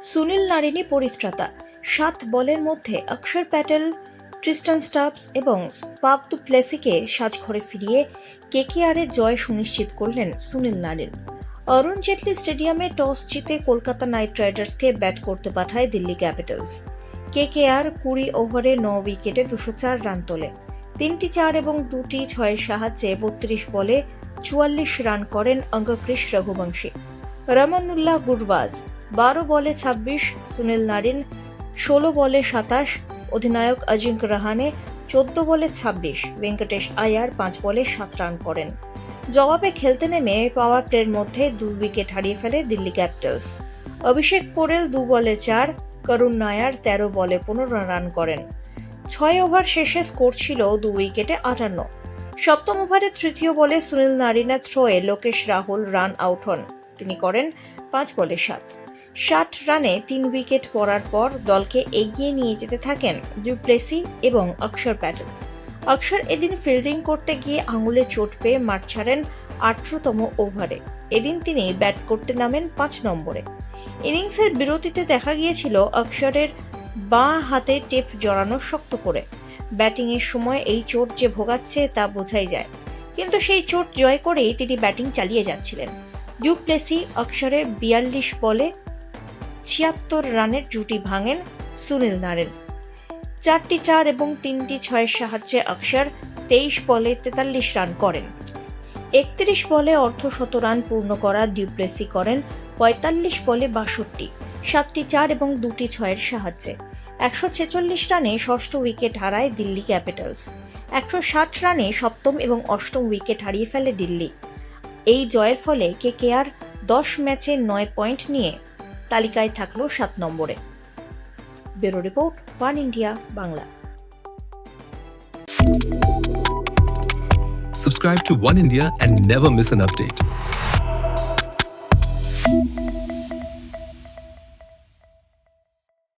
সুনীল নারিনী পরিত্রাতা। সাত বলের মধ্যে অক্ষর প্যাটেল, ট্রিস্টান স্টাবস এবং ফাফ দু প্লেসিকে সাজঘরে ফিরিয়ে কেকেআরের জয় সুনিশ্চিত করলেন সুনীল নারিন। অরুণ জেটলি স্টেডিয়ামে টস জিতে কলকাতা নাইট রাইডার্সকে ব্যাট করতে পাঠায় দিল্লি ক্যাপিটালস। কেকেআর কুড়ি ওভারে ন উইকেটে দুশো চার রান তোলে। তিনটি চার এবং দুটি ছয়ের সাহায্যে বত্রিশ বলে চুয়াল্লিশ রান করেন অঙ্গকৃষ রঘুবংশী। রমানুল্লাহ গুরবাজ বারো বলে ছাব্বিশ, সুনীল নারিন ষোলো বলে সাতাশ, অধিনায়ক অজিঙ্ক রাহানে চোদ্দ বলে ছাব্বিশ, ভেঙ্কটেশ আয়ার পাঁচ বলে সাত রান করেন। জবাবে খেলতে নেমে পাওয়ার প্লের মধ্যে দু উইকেট হারিয়ে ফেলে দিল্লি ক্যাপিটালস। অভিষেক পোরেল দু বলে চার, করুণ নায়ার তেরো বলে পনেরো রান করেন। ছয় ওভার শেষে স্কোর ছিল দু উইকেটে আটান্ন। সপ্তম ওভারে তৃতীয় বলে সুনীল নারিনা থ্রোয়ে লোকেশ রাহুল রান আউট হন। তিনি করেন পাঁচ বলে সাত। ষাট রানে তিন উইকেট পড়ার পর দলকে এগিয়ে নিয়ে যেতে থাকেন ডুপ্লেসি এবং অক্ষর প্যাটেল। অক্ষর এদিন ফিল্ডিং করতে গিয়ে আঙুলে চোট পেয়ে মাঠ ছাড়েন আঠারোতম ওভারে। এদিন তিনি ব্যাট করতে নামেন পাঁচ নম্বরে। ইনিংসের বিরতিতে দেখা গিয়েছিল অক্ষরের বাঁ হাতে টেপ জড়ানো শক্ত করে। ব্যাটিংয়ের সময় এই চোট যে ভোগাচ্ছে তা বোঝাই যায়। কিন্তু সেই চোট জয় করেই তিনি ব্যাটিং চালিয়ে যাচ্ছিলেন। ডিউপ্লেসি অক্ষরের বিয়াল্লিশ বলে ছিয়াত্তর রানের জুটি ভাঙেন সুনীল নারেন। চারটি চার এবং তিনটি ছয়ের সাহায্যে অক্ষর তেইশ বলে তেতাল্লিশ রান করেন। একত্রিশ বলে অর্ধশত রান পূর্ণ করা ডিউপ্লেসি করেন, পঁয়তাল্লিশ বলে বাষট্টি, সাতটি চার এবং দুটি ছয়ের সাহায্যে। একশো ছেচল্লিশ রানে ষষ্ঠ উইকেট হারায় দিল্লি ক্যাপিটালস। একশো ষাট রানে সপ্তম এবং অষ্টম উইকেট হারিয়ে ফেলে দিল্লি। এই জয়ের ফলে কে কেকেআর দশ ম্যাচে নয় পয়েন্ট নিয়ে তালিকায় থাকল সাত নম্বরে bureau report One India Bangla Subscribe to One India and never miss an update.